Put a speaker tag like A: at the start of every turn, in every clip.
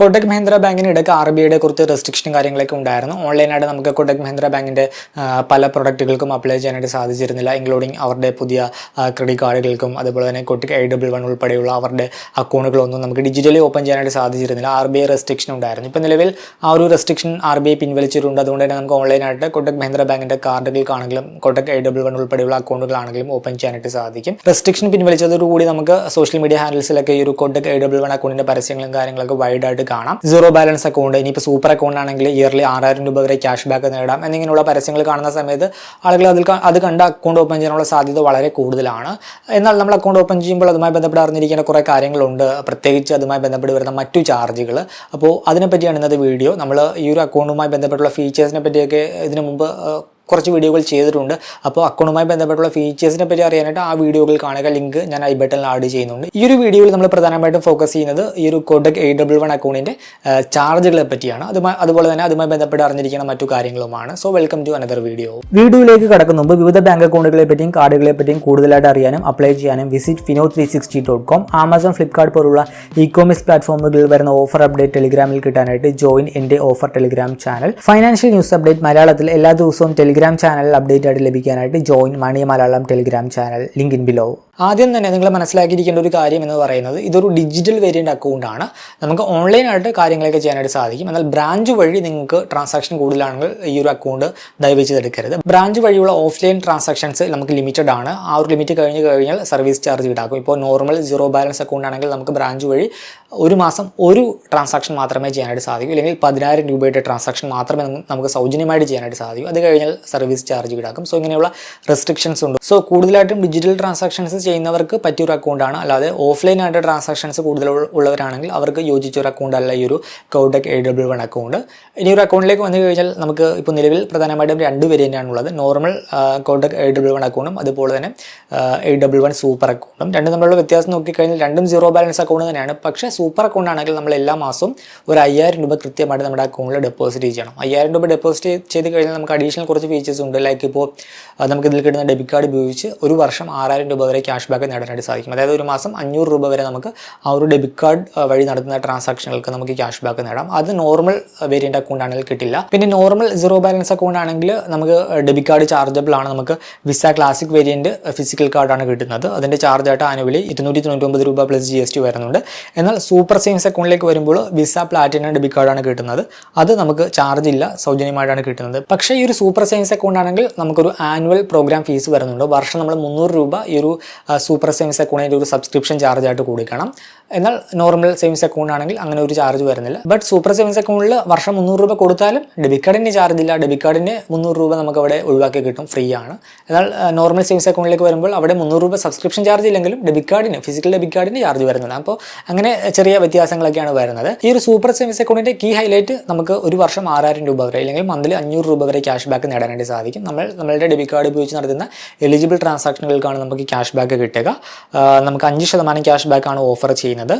A: കൊട്ടക് മഹീന്ദ്ര ബാങ്കിന് ഇടയ്ക്ക് R B ഐയുടെ കുറച്ച് റെസ്ട്രിക്ഷനും കാര്യങ്ങളൊക്കെ ഉണ്ടായിരുന്നു. ഓൺലൈനായിട്ട് നമുക്ക് കൊട്ടക് മഹീന്ദ്ര ബാങ്കിന്റെ പല പ്രൊഡക്റ്റുകൾക്കും അപ്ലൈ ചെയ്യാനായിട്ട് സാധിച്ചിരുന്നില്ല ഇൻക്ലൂഡിങ് അവരുടെ പുതിയ ക്രെഡിറ്റ് കാർഡുകൾക്കും അതുപോലെ തന്നെ കൊട്ടിക് ഐ ഡബിൾ വൺ ഉൾപ്പെടെയുള്ള അവരുടെ അക്കൗണ്ടുകളൊന്നും നമുക്ക് ഡിജിറ്റലി ഓപ്പൺ ചെയ്യാനായിട്ട് സാധിച്ചിരുന്നില്ല. ആർ ബി ഐ റെസ്ട്രിക്ഷൻ ഉണ്ടായിരുന്നു. ഇപ്പോൾ നിലവിൽ ആ ഒരു റെസ്ട്രിക്ഷൻ ആർ ബി ഐ പിൻവലിച്ചിട്ടുണ്ട്. അതുകൊണ്ട് തന്നെ നമുക്ക് ഓൺലൈനായിട്ട് കൊട്ടക് മഹീന്ദ്ര ബാങ്കിന്റെ കാർഡുകൾക്കാണെങ്കിലും കൊട്ടക് ഐ ഡബിൾ വൺ ഉൾപ്പെടെയുള്ള അക്കൗണ്ടുകളാണെങ്കിലും ഓപ്പൺ ചെയ്യാനായിട്ട് സാധിക്കും. റെസ്ട്രിക്ഷൻ പിൻവലിച്ചതോടുകൂടി നമുക്ക് സോഷ്യൽ മീഡിയ ഹാൻഡിൽസിലൊക്കെ ഈ ഒരു കൊട്ടക് ഐ ഡബിൾ വൺ അക്കൗണ്ടിന്റെ പരസ്യങ്ങളും കാര്യങ്ങളൊക്കെ വൈഡായിട്ട് കാണാം. സീറോ ബാലൻസ് അക്കൗണ്ട് ഇനിയിപ്പോൾ സൂപ്പർ അക്കൗണ്ട് ആണെങ്കിൽ ഇയർലി ആറായിരം രൂപ വരെ ക്യാഷ് ബാക്ക് നേടാം. എന്നിങ്ങനെയുള്ള പരസ്യങ്ങൾ കാണുന്ന സമയത്ത് ആളുകൾ അതിൽ അത് കണ്ട് അക്കൗണ്ട് ഓപ്പൺ ചെയ്യാനുള്ള സാധ്യത വളരെ കൂടുതലാണ്. എന്നാൽ നമ്മൾ അക്കൗണ്ട് ഓപ്പൺ ചെയ്യുമ്പോൾ അതുമായി ബന്ധപ്പെട്ട് അറിഞ്ഞിരിക്കേണ്ട കുറേ കാര്യങ്ങളുണ്ട്. പ്രത്യേകിച്ച് അതുമായി ബന്ധപ്പെട്ട് വരുന്ന മറ്റു ചാർജുകൾ അപ്പോൾ അതിനെപ്പറ്റിയാണ് ഇന്നത്തെ വീഡിയോ നമ്മൾ ഈ ഒരു അക്കൗണ്ടുമായി ബന്ധപ്പെട്ടുള്ള ഫീച്ചേഴ്സിനെ പറ്റിയൊക്കെ ഇതിനു മുമ്പ് കുറച്ച് വീഡിയോകൾ ചെയ്തിട്ടുണ്ട്. അപ്പോൾ അക്കൗണ്ടുമായി ബന്ധപ്പെട്ടുള്ള ഫീച്ചേഴ്സിനെ പറ്റി അറിയാനായിട്ട് ആ വീഡിയോകൾ കാണുക. ലിങ്ക് ഞാൻ ഐ ബട്ടണിൽ ആഡ് ചെയ്യുന്നുണ്ട്. ഈ ഒരു വീഡിയോയിൽ നമ്മൾ പ്രധാനമായിട്ടും ഫോക്കസ് ചെയ്യുന്നത് ഈ ഒരു കോഡക് എ ഡബിൾ വൺ അക്കൗണ്ടിന്റെ ചാർജുകളെ പറ്റിയാണ്. അതുമായി അതുപോലെ തന്നെ അതുമായി ബന്ധപ്പെട്ട് അറിഞ്ഞിരിക്കുന്ന മറ്റു കാര്യങ്ങളുമാണ്. So welcome to another video വീഡിയോയിലേക്ക് കടക്കുന്ന മുമ്പ് വിവിധ ബാങ്ക് അക്കൗണ്ടുകളെ പറ്റിയും കാർഡുകളെ പറ്റിയും കൂടുതലായിട്ട് അറിയാനും അപ്ലൈ ചെയ്യാനും visit Fino three sixty dot com Amazon Flipkart പോലുള്ള ഇ കോമേഴ്സ് പ്ലാറ്റ്ഫോമുകളിൽ വരുന്ന ഓഫർ അപ്ഡേറ്റ് ടെലിഗ്രാമിൽ കിട്ടാനായിട്ട് ജോയിൻ എന്റെ offer Telegram channel financial news update മലയാളത്തിൽ എല്ലാ ദിവസവും ചാനലിൽ അപ്ഡേറ്റ് ആയിട്ട് ലഭിക്കാനായിട്ട് join money Malayalam Telegram channel link in below ആദ്യം തന്നെ നിങ്ങൾ മനസ്സിലാക്കിയിരിക്കേണ്ട ഒരു കാര്യം എന്ന് പറയുന്നത് ഇതൊരു ഡിജിറ്റൽ വേരിയന്റ് അക്കൗണ്ട് ആണ്. നമുക്ക് ഓൺലൈനായിട്ട് കാര്യങ്ങളൊക്കെ ചെയ്യാനായിട്ട് സാധിക്കും. എന്നാൽ ബ്രാഞ്ച് വഴി നിങ്ങൾക്ക് ട്രാൻസാക്ഷൻ കൂടുതലാണെങ്കിൽ ഈ ഒരു അക്കൗണ്ട് ദയവ് ചെയ്തെടുക്കരുത് ബ്രാഞ്ച് വഴിയുള്ള ഓഫ്ലൈൻ ട്രാൻസാക്ഷൻസ് നമുക്ക് ലിമിറ്റഡ് ആണ്. ആ ഒരു ലിമിറ്റ് കഴിഞ്ഞ് കഴിഞ്ഞാൽ സർവീസ് ചാർജ് ഈടാക്കും ഇപ്പോൾ നോർമൽ സീറോ ബാലൻസ് അക്കൗണ്ട് ആണെങ്കിൽ നമുക്ക് ബ്രാഞ്ച് വഴി ഒരു മാസം ഒരു ട്രാൻസാക്ഷൻ മാത്രമേ ചെയ്യാനായിട്ട് സാധിക്കൂ. അല്ലെങ്കിൽ പതിനായിരം രൂപയുടെ ട്രാൻസാക്ഷൻ മാത്രമേ നമുക്ക് സൗജന്യമായിട്ട് ചെയ്യാനായിട്ട് സാധിക്കൂ. അത് കഴിഞ്ഞാൽ സർവീസ് ചാർജ് ഈടാക്കും സോ ഇങ്ങനെയുള്ള റെസ്ട്രിക്ഷൻസ് ഉണ്ട്. സോ കൂടുതലായിട്ടും ഡിജിറ്റൽ ട്രാൻസാക്ഷൻസ് ചെയ്യുന്നവർക്ക് പറ്റിയൊരു അക്കൗണ്ടാണ് അല്ലാതെ ഓഫ്ലൈൻ ആയിട്ട് ട്രാൻസാക്ഷൻസ് കൂടുതൽ ഉള്ളവരാണെങ്കിൽ അവർക്ക് യോജിച്ച ഒരു അക്കൗണ്ട് അല്ല ഈ ഒരു Kotak eight double one account ഇനി ഒരു അക്കൗണ്ടിലേക്ക് വന്നു കഴിഞ്ഞാൽ നമുക്ക് ഇപ്പോൾ നിലവിൽ പ്രധാനമായിട്ടും രണ്ട് വേരിയന്റ് ഉള്ളത്. Normal Kotak eight double one അക്കൗണ്ടും അതുപോലെ തന്നെ എ ഡബ്ല്യു വൺ സൂപ്പർ അക്കൗണ്ടും രണ്ടും തമ്മിലുള്ള വ്യത്യാസം നോക്കിക്കഴിഞ്ഞാൽ രണ്ടും സീറോ ബാലൻസ് അക്കൗണ്ട് തന്നെയാണ്. പക്ഷേ സൂപ്പർ അക്കൗണ്ട് ആണെങ്കിൽ നമ്മൾ എല്ലാ മാസവും ഒരു അയ്യായിരം രൂപ കൃത്യമായിട്ട് നമ്മുടെ അക്കൗണ്ടിൽ ഡെപ്പോസിറ്റ് ചെയ്യണം. അയ്യായിരം രൂപ ഡെപ്പോസിറ്റ് ചെയ്ത് കഴിഞ്ഞാൽ നമുക്ക് അഡീഷണൽ കുറച്ച് ഫീച്ചേഴ്സ് ഉണ്ട്. ലൈക്ക് ഇപ്പോൾ നമുക്ക് ഇതിൽ കിട്ടുന്ന ഡെബിറ്റ് കാർഡ് ഉപയോഗിച്ച് ഒരു വർഷം ആറായിരം രൂപ വരെ ക്യാഷ് ബാക്ക് നേടാനായിട്ട് സാധിക്കും. അതായത് ഒരു മാസം അഞ്ഞൂറ് രൂപ വരെ നമുക്ക് ആ ഒരു ഡെബിറ്റ് കാർഡ് വഴി നടത്തുന്ന ട്രാൻസാക്ഷനുകൾക്ക് നമുക്ക് ക്യാഷ് ബാക്ക് നേടാം. അത് നോർമൽ വേരിയന്റ് അക്കൗണ്ട് ആണെങ്കിൽ കിട്ടില്ല. പിന്നെ നോർമൽ സീറോ ബാലൻസ് അക്കൗണ്ട് ആണെങ്കിൽ നമുക്ക് ഡെബിറ്റ് കാർഡ് ചാർജബിൾ ആണ്. നമുക്ക് വിസ ക്ലാസിക് വേരിയന്റ് ഫിസിക്കൽ കാർഡാണ് കിട്ടുന്നത്. അതിന്റെ ചാർജ് ആയിട്ട് ആനുവലി ഇരുന്നൂറ്റി തൊണ്ണൂറ്റൊമ്പത് രൂപ പ്ലസ് ജി എസ് ടി വരുന്നുണ്ട്. എന്നാൽ സൂപ്പർ സേവിങ്സ് അക്കൗണ്ടിലേക്ക് വരുമ്പോൾ വിസ പ്ലാറ്റിനം ഡെബിറ്റ് കാർഡാണ് കിട്ടുന്നത്. അത് നമുക്ക് ചാർജ് ഇല്ല സൗജന്യമായിട്ടാണ് കിട്ടുന്നത്. പക്ഷേ ഈ ഒരു സൂപ്പർ സേവിങ്സ് അക്കൗണ്ട് ആണെങ്കിൽ നമുക്കൊരു ആനുവൽ പ്രോഗ്രാം ഫീസ് വരുന്നുണ്ട്. വർഷം നമ്മൾ മുന്നൂറ് രൂപ ഈ ഒരു സൂപ്പർ സേവിങ്സ് അക്കൗണ്ടിന്റെ ഒരു സബ്സ്ക്രിപ്ഷൻ ചാർജ് ആയിട്ട് കൂടിക്കണം എന്നാൽ നോർമൽ സേവിങ്സ് അക്കൗണ്ട് ആണെങ്കിൽ അങ്ങനെ ഒരു ചാർജ് വരുന്നില്ല. ബട്ട് സൂപ്പർ സേവിങ്സ് അക്കൗണ്ടിൽ വർഷം മുന്നൂറ് രൂപ കൊടുത്താലും ഡെബിറ്റ് കാർഡിന് ചാർജ് ഇല്ല. ഡെബിറ്റ് കാർഡിന് മുന്നൂറ് രൂപ നമുക്ക് അവിടെ ഒഴിവാക്കി കിട്ടും ഫ്രീ ആണ്. എന്നാൽ നോർമൽ സേവിങ്സ് അക്കൗണ്ടിലേക്ക് വരുമ്പോൾ അവിടെ മുന്നൂറ് രൂപ സബ്സ്ക്രിപ്ഷൻ ചാർജ് ഇല്ലെങ്കിലും ഡെബിറ്റ് കാർഡിന് ഫിസിക്കൽ ഡെബിറ്റ് കാർഡിന് ചാർജ് വരുന്നത് അപ്പോൾ അങ്ങനെ ചെറിയ വ്യത്യാസങ്ങളൊക്കെയാണ് വരുന്നത്. ഈ ഒരു സൂപ്പർ സേവിങ്സ് അക്കൗണ്ടിന്റെ കീ ഹൈലൈറ്റ് നമുക്ക് ഒരു വർഷം ആറായിരം രൂപ വരെ അല്ലെങ്കിൽ മന്ത്ലി അഞ്ഞൂറ് രൂപ വരെ ക്യാഷ് ബാക്ക് നേടാനായിട്ട് സാധിക്കും. നമ്മൾ നമ്മളുടെ ഡെബിറ്റ് കാർഡ് ഉപയോഗിച്ച് നടത്തുന്ന എലിജിബിൾ ട്രാൻസാക്ഷനുകൾക്കാണ് നമുക്ക് ക്യാഷ് ബാക്ക് കിട്ടുക. നമുക്ക് അഞ്ച് ശതമാനം ക്യാഷ് ബാക്ക് ആണ് ഓഫർ ചെയ്യുന്നത്.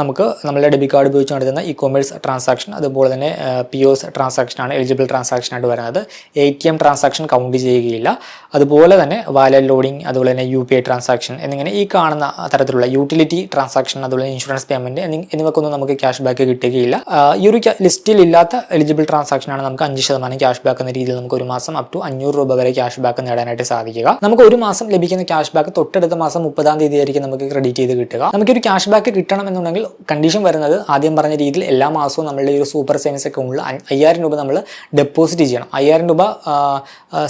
A: നമുക്ക് നമ്മളുടെ ഡെബിറ്റ് കാർഡ് ഉപയോഗിച്ച് നടത്തുന്ന ഇ കൊമേഴ്സ് ട്രാൻസാക്ഷൻ അതുപോലെ തന്നെ പി ഒസ് ട്രാൻസാക്ഷൻ ആണ് എലിജിബിൾ ട്രാൻസാക്ഷൻ ആയിട്ട് വരുന്നത്. A T M transaction count ചെയ്യുകയില്ല. അതുപോലെ തന്നെ വാലറ്റ് ലോഡിംഗ് അതുപോലെ തന്നെ യു പി ഐ ട്രാൻസാക്ഷൻ എന്നിങ്ങനെ ഈ കാണുന്ന തരത്തിലുള്ള യൂട്ടിലിറ്റി ട്രാൻസാക്ഷൻ അതുപോലെ ഇൻഷുറൻസ് പേയ്മെന്റ് എന്നിവക്കൊന്നും നമുക്ക് ക്യാഷ് ബാക്ക് കിട്ടുകയില്ല. ഈ ഒരു ലിസ്റ്റിൽ ഇല്ലാത്ത എലിജിബിൾ ട്രാൻസാക്ഷൻ ആണ് നമുക്ക് അഞ്ച് ശതമാനം ക്യാഷ് ബാക്ക് എന്ന രീതിയിൽ നമുക്ക് ഒരു മാസം അപ് ടു അഞ്ഞൂറ് രൂപ വരെ ക്യാഷ് ബാക്ക് നേടാനായിട്ട് സാധിക്കുക. നമുക്ക് ഒരു മാസം ലഭിക്കുന്ന ക്യാഷ് ബാക്ക് തൊട്ടടുത്ത മാസം മുപ്പതാം തീയതി ആയിരിക്കും നമുക്ക് ക്രെഡിറ്റ് ചെയ്ത് കിട്ടുക. നമുക്കൊരു ക്യാഷ് ബാക്ക് കിട്ടണം എന്നുണ്ടെങ്കിൽ കണ്ടീഷൻ വരുന്നത് ആദ്യം പറഞ്ഞ രീതിയിൽ എല്ലാ മാസവും നമ്മളുടെ ഒരു സൂപ്പർ സേവിങ്സ് അക്കൗണ്ടിൽ അയ്യായിരം രൂപ നമ്മൾ ഡെപ്പോസിറ്റ് ചെയ്യണം. അയ്യായിരം രൂപ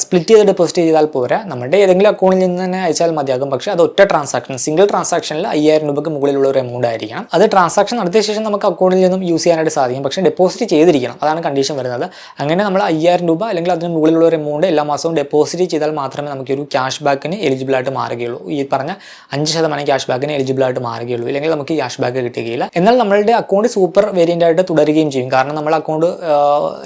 A: സ്പ്ലിറ്റ് ചെയ്ത് ഡെപ്പോസിറ്റ് ചെയ്താൽ പോരാ. നമ്മുടെ ഏതെങ്കിലും അക്കൗണ്ടിൽ നിന്ന് തന്നെ അയച്ചാൽ മതിയാകും. പക്ഷേ അത് ഒറ്റ ട്രാൻസാക്ഷൻ സിംഗിൾ ട്രാൻസാക്ഷനിൽ അയ്യായിരം രൂപയ്ക്ക് മുകളിലുള്ള ഒരു എമൗണ്ട് ആയിരിക്കണം. അത് ട്രാൻസാക്ഷൻ നടത്തിയ ശേഷം നമുക്ക് അക്കൗണ്ടിൽ നിന്നും യൂസ് ചെയ്യാനായിട്ട് സാധിക്കും. പക്ഷേ ഡെപ്പോസിറ്റ് ചെയ്തിരിക്കണം. അതാണ് കണ്ടീഷൻ വരുന്നത്. അങ്ങനെ നമ്മൾ അയ്യായിരം രൂപ അല്ലെങ്കിൽ അതിന് മുകളിലുള്ള ഒരു എമൗണ്ട് എല്ലാ മാസവും ഡെപ്പോസിറ്റ് ചെയ്താൽ മാത്രമേ നമുക്ക് ഒരു ക്യാഷ് ബാക്കിന് എലിജിബിൾ ആയിട്ട് മാറുകയുള്ളൂ. ഈ പറഞ്ഞ അഞ്ച് ശതമാനം ക്യാഷ് ബാക്കിന് എലിജിബിൾ ആയിട്ട് മാറുകയുള്ളൂ. ഇല്ലെങ്കിൽ നമുക്ക് ക്യാഷ് ബാക്ക് കിട്ടുകയില്ല. എന്നാൽ നമ്മളുടെ അക്കൗണ്ട് സൂപ്പർ വേരിയന്റ് ആയിട്ട് തുടരുകയും ചെയ്യും. കാരണം നമ്മൾ അക്കൗണ്ട്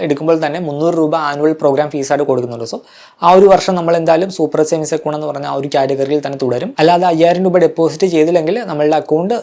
A: എടുക്കുമ്പോൾ തന്നെ മുന്നൂറ് രൂപ ആനുവൽ പ്രോഗ്രാം ഫീസ് ആയിട്ട് കൊടുക്കുന്നുണ്ട്. സോ ആ ഒരു വർഷം നമ്മൾ എന്തായാലും സൂപ്പർ സേവിങ്സ് അക്കൗണ്ട് എന്ന് പറഞ്ഞ ആ ഒരു കാറ്റഗറിയിൽ തന്നെ തുടരും. അല്ലാതെ അയ്യായിരം രൂപ ഡെപ്പോസിറ്റ് ചെയ്തില്ലെങ്കിൽ നമ്മളുടെ അക്കൗണ്ട്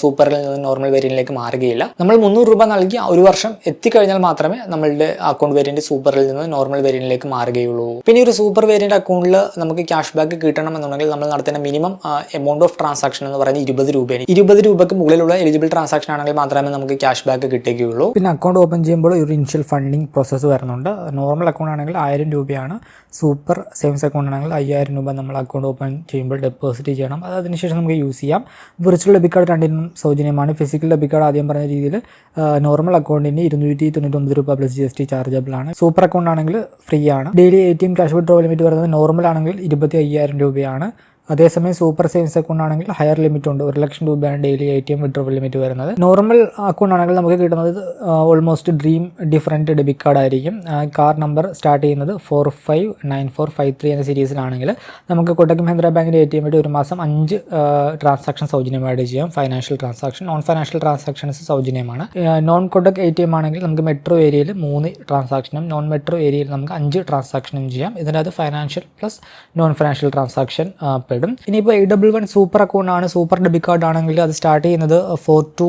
A: സൂപ്പറിൽ നിന്ന് നോർമൽ വേരിയന്റിലേക്ക് മാറുകയില്ല. നമ്മൾ മുന്നൂറ് രൂപ നൽകി ഒരു വർഷം എത്തിക്കഴിഞ്ഞാൽ മാത്രമേ നമ്മളുടെ അക്കൗണ്ട് വേരിയന്റ് സൂപ്പറിൽ നിന്ന് നോർമൽ വേരിയന്റിലേക്ക് മാറുകയുള്ളൂ. പിന്നെ ഒരു സൂപ്പർ വേരിയന്റ് അക്കൗണ്ടിൽ നമുക്ക് ക്യാഷ് ബാക്ക് കിട്ടണം എന്നുണ്ടെങ്കിൽ നമ്മൾ തന്നെ മിനിമം എമൗണ്ട് ഓഫ് ട്രാൻസാക്ഷൻ എന്ന് പറയുന്നത് ഇരുപത് രൂപയാണ്. ഇരുപത് രൂപയ്ക്ക് മുകളിലുള്ള എലിജിബിൾ ട്രാൻസാക്ഷൻ ആണെങ്കിൽ മാത്രമേ നമുക്ക് ക്യാഷ് ബാക്ക് കിട്ടുകയുള്ളൂ പിന്നെ അക്കൗണ്ട് ഓപ്പൺ ചെയ്യുമ്പോൾ ഒരു ഇനിഷ്യൽ ഫണ്ടിങ് പ്രോസസ്സ് വരുന്നുണ്ട്. നോർമൽ അക്കൗണ്ട് ആണെങ്കിൽ ആയിരം രൂപയാണ്. സൂപ്പർ സേവിങ്സ് അക്കൗണ്ട് ആണെങ്കിൽ അയ്യായിരം രൂപ നമ്മൾ അക്കൗണ്ട് ഓപ്പൺ ചെയ്യുമ്പോൾ ഡെപ്പോസിറ്റ് ചെയ്യണം. അത് അതിനുശേഷം നമുക്ക് യൂസ് ചെയ്യാം. വിർച്വൽ ഡെബിറ്റ് കാർഡ് രണ്ടിനും സൗജന്യമാണ്. ഫിസിക്കൽ ഡെബിറ്റ് കാർഡ് ആദ്യം പറഞ്ഞ രീതിയിൽ നോർമൽ അക്കൗണ്ടിന് ഇരുന്നൂറ്റി തൊണ്ണൂറ്റൊമ്പത് രൂപ plus G S T chargeable ആണ്. സൂപ്പർ അക്കൗണ്ട് ആണെങ്കിൽ ഫ്രീ ആണ്. Daily A T M cash withdraw limit വരുന്നത് നോർമൽ ആണെങ്കിൽ ഇരുപത്തി അയ്യായിരം രൂപയാണ്. അതേസമയം സൂപ്പർ സേവിങ്സ് അക്കൗണ്ട് ആണെങ്കിൽ ഹയർ ലിമിറ്റ് ഉണ്ട്. ഒരു ലക്ഷം രൂപയാണ് daily A T M withdrawal limit വരുന്നത്. നോർമൽ അക്കൗണ്ട് ആണെങ്കിൽ നമുക്ക് കിട്ടുന്നത് almost dream different debit card ആയിരിക്കും. കാർഡ് നമ്പർ സ്റ്റാർട്ട് ചെയ്യുന്നത് four five nine four five three എന്ന സീരീസിലാണെങ്കിൽ നമുക്ക് കൊട്ടക് മഹീന്ദ്ര ബാങ്കിന്റെ എ ടി എം വഴി ഒരു മാസം അഞ്ച് ട്രാൻസാക്ഷൻ സൗജന്യമായിട്ട് ചെയ്യാം. Financial transaction non financial transactions സൗജന്യമാണ്. Non Kotak A T M ആണെങ്കിൽ നമുക്ക് മെട്രോ ഏരിയയിൽ മൂന്ന് ട്രാൻസാക്ഷനും നോൺ മെട്രോ ഏരിയയിൽ നമുക്ക് അഞ്ച് ട്രാൻസാക്ഷനും ചെയ്യാം. ഇതിനകത്ത് financial plus non financial transaction പെടും ഇനിയിപ്പോൾ eight double one super account ആണ് സൂപ്പർ ഡെബിറ്റ് കാർഡ് ആണെങ്കിൽ അത് സ്റ്റാർട്ട് ചെയ്യുന്നത് four two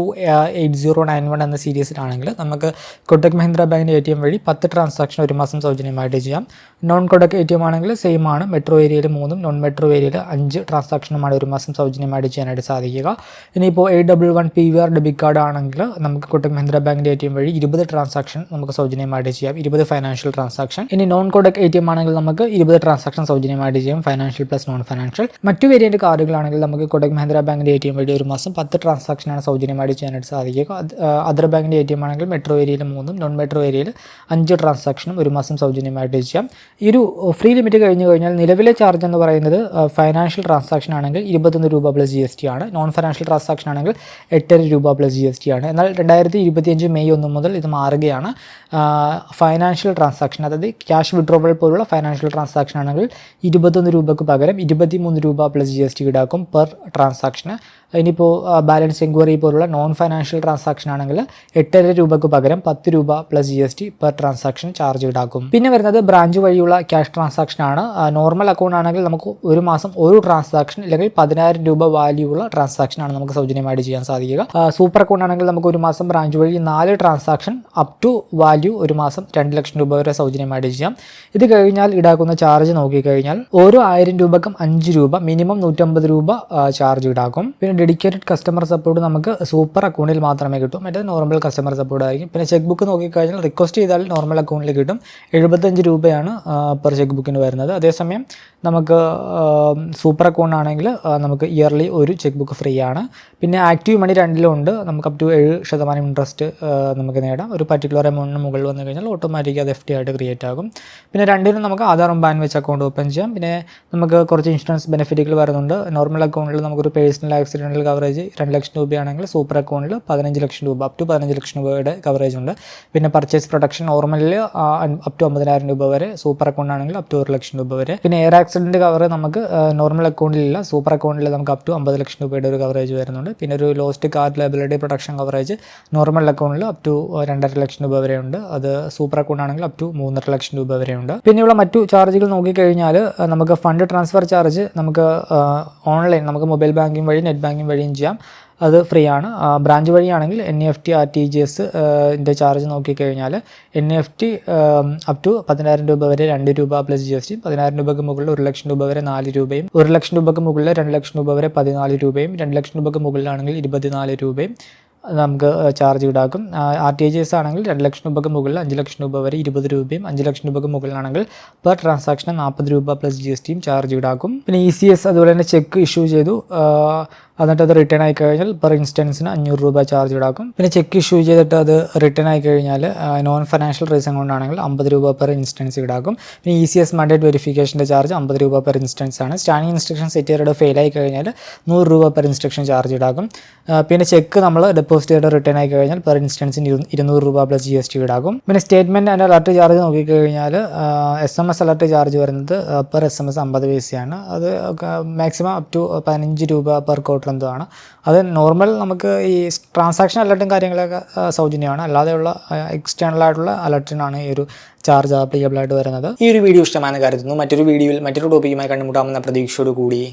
A: eight zero nine one എന്ന സീരീസിലാണെങ്കിൽ നമുക്ക് കൊട്ടക് മഹീന്ദ്ര ബാങ്കിന്റെ എ ടി എം വഴി പത്ത് ട്രാൻസാക്ഷൻ ഒരു മാസം സൗജന്യമായിട്ട് ചെയ്യാം. Non Kotak A T M ആണെങ്കിൽ സെയിം ആണ് മെട്രോ ഏരിയയിൽ മൂന്നും നോൺ മെട്രോ ഏരിയയിൽ അഞ്ച് ട്രാൻസാക്ഷനുമാണ് ഒരു മാസം സൗജന്യമായിട്ട് ചെയ്യാനായിട്ട് സാധിക്കുക. ഇനിയിപ്പോൾ eight double one P V R debit card ആണെങ്കിൽ നമുക്ക് കൊട്ടക് മഹീന്ദ്ര ബാങ്കിന്റെ എ ടി എം വഴി ഇരുപത് ട്രാൻസാക്ഷൻ നമുക്ക് സൗജന്യമായിട്ട് ചെയ്യാം ഇരുപത് ഫൈനാൻഷ്യൽ ട്രാൻസാക്ഷൻ ഇനി non Kotak A T M ആണെങ്കിൽ നമുക്ക് ഇരുപത് ട്രാൻസാക്ഷൻ സൗജന്യമായിട്ട് ചെയ്യാം ഫൈനാൻഷ്യൽ പ്ലസ് നോൺ ഫൈനാൻഷ്യൽ മറ്റു വേരിയന്റ് കാർഡുകളാണെങ്കിൽ നമുക്ക് കൊടക് മഹീന്ദ്ര ബാങ്കിന്റെ എ ടി എം വഴി ഒരു മാസം പത്ത് ട്രാൻസാക്ഷനാണ് സൗജന്യമായിട്ട് ചെയ്യാനായിട്ട് സാധിക്കുക. അതർ ബാങ്കിന്റെ എ ടി എം ആണെങ്കിൽ മെട്രോ ഏരിയയിൽ മൂന്നും നോൺ മെട്രോ ഏരിയയിൽ അഞ്ച് ട്രാൻസാക്ഷനും ഒരു മാസം സൗജന്യമായിട്ട് ചെയ്യാം. ഈ ഒരു ഫ്രീ ലിമിറ്റ് കഴിഞ്ഞ് കഴിഞ്ഞാൽ നിലവിലെ ചാർജ് എന്ന് പറയുന്നത് ഫൈനാൻഷ്യൽ ട്രാൻസാക്ഷൻ ആണെങ്കിൽ ഇരുപത്തൊന്ന് രൂപ പ്ലസ് ജി എസ് ടി ആണ്. നോൺ ഫൈനാൻഷ്യൽ ട്രാൻസാക്ഷൻ ആണെങ്കിൽ എട്ടര രൂപ പ്ലസ് ജി എസ് ടി ആണ്. എന്നാൽ രണ്ടായിരത്തി ഇരുപത്തിയഞ്ച് മെയ് ഒന്ന് മുതൽ ഇത് മാറുകയാണ്. ഫൈനാൻഷ്യൽ ട്രാൻസാക്ഷൻ അതായത് ക്യാഷ് വിഡ്രോവൽ പോലുള്ള ഫൈനാൻഷ്യൽ ട്രാൻസാക്ഷൻ ആണെങ്കിൽ ഇരുപത്തൊന്ന് രൂപയ്ക്ക് പകരം ഇരുപത്തി മൂന്ന് രൂപ പ്ലസ് ജി എസ് ടി ഈടാക്കും പെർ ട്രാൻസാക്ഷന് ഇനിയിപ്പോൾ ബാലൻസ് എൻക്വയറി പോലുള്ള നോൺ ഫൈനാൻഷ്യൽ ട്രാൻസാക്ഷൻ ആണെങ്കിൽ എട്ടര രൂപയ്ക്ക് പകരം പത്ത് രൂപ plus G S T per transaction charge ഈടാക്കും പിന്നെ വരുന്നത് ബ്രാഞ്ച് വഴിയുള്ള ക്യാഷ് ട്രാൻസാക്ഷൻ ആണ്. നോർമൽ അക്കൗണ്ട് ആണെങ്കിൽ നമുക്ക് ഒരു മാസം ഒരു ട്രാൻസാക്ഷൻ അല്ലെങ്കിൽ പതിനായിരം രൂപ വാല്യൂ ഉള്ള ട്രാൻസാക്ഷൻ ആണ് നമുക്ക് സൗജന്യമായിട്ട് ചെയ്യാൻ സാധിക്കുക. സൂപ്പർ അക്കൗണ്ട് ആണെങ്കിൽ നമുക്ക് ഒരു മാസം ബ്രാഞ്ച് വഴി നാല് ട്രാൻസാക്ഷൻ അപ് ടു വാല്യൂ ഒരു മാസം രണ്ട് ലക്ഷം രൂപ വരെ സൗജന്യമായിട്ട് ചെയ്യാം. ഇത് കഴിഞ്ഞാൽ ഈടാക്കുന്ന ചാർജ് നോക്കിക്കഴിഞ്ഞാൽ ഓരോ ആയിരം രൂപക്കും അഞ്ച് രൂപ മിനിമം നൂറ്റമ്പത് രൂപ ചാർജ് ഈടാക്കും. പിന്നെ ഡെഡിക്കേറ്റഡ് കസ്റ്റമർ സപ്പോർട്ട് നമുക്ക് സൂപ്പർ അക്കൗണ്ടിൽ മാത്രമേ കിട്ടൂ. മറ്റേ നോർമൽ കസ്റ്റമർ സപ്പോർട്ട് ആയിരിക്കും. പിന്നെ ചെക്ക് ബുക്ക് നോക്കിക്കഴിഞ്ഞാൽ റിക്വസ്റ്റ് ചെയ്താൽ നോർമൽ അക്കൗണ്ടിൽ കിട്ടും. എഴുപത്തഞ്ച് രൂപയാണ് പെർ ചെക്ക് ബുക്കിന് വരുന്നത്. അതേസമയം നമുക്ക് സൂപ്പർ അക്കൗണ്ട് ആണെങ്കിൽ നമുക്ക് ഇയർലി ഒരു ചെക്ക് ബുക്ക് ഫ്രീ ആണ്. പിന്നെ ആക്റ്റീവ് മണി രണ്ടിലും ഉണ്ട് നമുക്ക് അപ് ടു ഏഴ് ശതമാനം ഇൻട്രസ്റ്റ് നമുക്ക് നേടാം. ഒരു പർട്ടിക്കുലർ എമൗണ്ടിന് മുകളിൽ വന്നു കഴിഞ്ഞാൽ ഓട്ടോമാറ്റിക് അത് എഫ് ടി ആയിട്ട് ക്രിയേറ്റ് ആകും. പിന്നെ രണ്ടിലും നമുക്ക് ആധാറും ബാൻ വെച്ച് അക്കൗണ്ട് ഓപ്പൺ ചെയ്യാം. പിന്നെ നമുക്ക് കുറച്ച് ഇൻഷുറൻസ് ബെനിഫിറ്റുകൾ വരുന്നുണ്ട്. നോർമൽ അക്കൗണ്ടിൽ നമുക്കൊരു പേഴ്സണൽ ആക്സിഡന്റൽ കവറേജ് രണ്ട് ലക്ഷം രൂപയാണെങ്കിൽ സൂപ്പർ അക്കൗണ്ടിൽ പതിനഞ്ച് ലക്ഷം രൂപ അപ് ടു പതിനഞ്ച് ലക്ഷം രൂപയുടെ കവറേജ് ഉണ്ട്. പിന്നെ പർച്ചേസ് പ്രൊഡക്ഷൻ നോർമലിൽ അപ് ടു അമ്പതിനായിരം രൂപ വരെ സൂപ്പർ അക്കൗണ്ട് ആണെങ്കിൽ അപ് ടു ഒരു ലക്ഷം രൂപ വരെ. പിന്നെ എയർ ആക്സിഡന്റ് കവർ നമുക്ക് നോർമൽ അക്കൗണ്ടിലില്ല സൂപ്പർ അക്കൗണ്ടിൽ നമുക്ക് അപ് ടു അമ്പത് ലക്ഷം രൂപയുടെ ഒരു കവറേജ് വരുന്നുണ്ട്. പിന്നെ ഒരു lost card liability protection coverage normal അക്കൗണ്ടിൽ അപ് ടു രണ്ടര ലക്ഷം രൂപ വരെ ഉണ്ട്. അത് സൂപ്പർ അക്കൗണ്ട് ആണെങ്കിൽ അപ് ടു മൂന്നര ലക്ഷം രൂപ വരെയുണ്ട് പിന്നെയുള്ള മറ്റു ചാർജുകൾ നോക്കിക്കഴിഞ്ഞാൽ നമുക്ക് ഫണ്ട് ട്രാൻസ്ഫർ ചാർജ് നമുക്ക് ഓൺലൈൻ നമുക്ക് മൊബൈൽ ബാങ്കിങ് വഴി നെറ്റ് ബാങ്കിങ് വഴിയും ചെയ്യാം. അത് ഫ്രീ ആണ്. Branch വഴിയാണെങ്കിൽ N E F T R T G ഇതിന്റെ ചാർജ് നോക്കിക്കഴിഞ്ഞാൽ N E F T up പതിനായിരം രൂപ വരെ രണ്ട് രൂപ പ്ലസ് ജി എസ് ടി പതിനായിരം രൂപയ്ക്ക് മുകളിൽ ഒരു ലക്ഷം രൂപ വരെ നാല് രൂപയും ഒരു ലക്ഷം രൂപയ്ക്ക് മുകളിൽ രണ്ട് ലക്ഷം രൂപ വരെ പതിനാല് രൂപയും രണ്ട് ലക്ഷം രൂപയ്ക്ക് മുകളിലാണെങ്കിൽ ഇരുപത്തിനാല് രൂപയും. നമുക്ക് ചാർജ് ഈടാക്കും. ആർ ടി ജി എസ് ആണെങ്കിൽ രണ്ട് ലക്ഷം രൂപയ്ക്ക് മുകളിൽ അഞ്ച് ലക്ഷം രൂപ വരെ ഇരുപത് രൂപയും അഞ്ച് ലക്ഷം രൂപയ്ക്ക് മുകളിലാണെങ്കിൽ പെർ ട്രാൻസാക്ഷന് നാൽപ്പത് രൂപ പ്ലസ് ജി എസ് ടിയും ചാർജ് ഈടാക്കും. പിന്നെ ഇ സി എസ് അതുപോലെ തന്നെ ചെക്ക് ഇഷ്യൂ ചെയ്തു. എന്നിട്ട് അത് റിട്ടേൺ ആയി കഴിഞ്ഞാൽ പെർ ഇൻസ്റ്റൻസിന് അഞ്ഞൂറ് രൂപ ചാർജ് ഈടാക്കും. പിന്നെ ചെക്ക് ഇഷ്യൂ ചെയ്തിട്ട് അത് റിട്ടേൺ ആയി കഴിഞ്ഞാൽ നോൺ ഫൈനാൻഷ്യൽ റീസൺ കൊണ്ടാണെങ്കിൽ അമ്പത് രൂപ പെർ ഇൻസ്റ്റൻസ് ഈടാക്കും. പിന്നെ ഇ സി എസ് മണ്ടേറ്റ് വെരിഫിക്കേഷന്റെ ചാർജ് അമ്പത് രൂപ പെർ ഇൻസ്റ്റൻസ് ആണ്. സ്റ്റാൻഡിംഗ് ഇൻസ്ട്രക്ഷൻ സെറ്റ് ചെയ്തിട്ട് ഫെയിൽ ആയി കഴിഞ്ഞാൽ നൂറ് രൂപ പെർ ഇൻസ്ട്രക്ഷൻ ചാർജ് ഈടാക്കും. പിന്നെ ചെക്ക് നമ്മൾ ഡെപ്പോസിറ്റ് റിട്ടേൺ ആയി കഴിഞ്ഞാൽ പെർ ഇൻസ്റ്റൻസിന് ഇരുന്നൂറ് രൂപ പ്ലസ് ജി എസ് ടി ഈടാകും പിന്നെ സ്റ്റേറ്റ്മെന്റ് ആൻഡ് അലർട്ട് ചാർജ് നോക്കിക്കഴിഞ്ഞാൽ S M S alert charge വരുന്നത് പെർ എസ് എം എസ് അമ്പത് പൈസയാണ് അത് മാക്സിമം അപ് ടു പതിനഞ്ച് രൂപ പെർ ക്വാർട്ടർ എന്തോ ആണ് അത് നോർമൽ നമുക്ക് ഈ ട്രാൻസാക്ഷൻ അലർട്ടും കാര്യങ്ങളൊക്കെ സൗജന്യമാണ്. അല്ലാതെയുള്ള എക്സ്റ്റേണൽ ആയിട്ടുള്ള അലർട്ടിനാണ് ഈ ഒരു ചാർജ് ആപ്ലിക്കബിൾ ആയിട്ട് വരുന്നത്. ഈ ഒരു വീഡിയോ ഇഷ്ടമാണെന്ന് കരുതുന്നു. മറ്റൊരു വീഡിയോയിൽ മറ്റൊരു ടോപ്പിക്കുമായി കണ്ടുമുട്ടാമെന്ന പ്രതീക്ഷയോട് കൂടി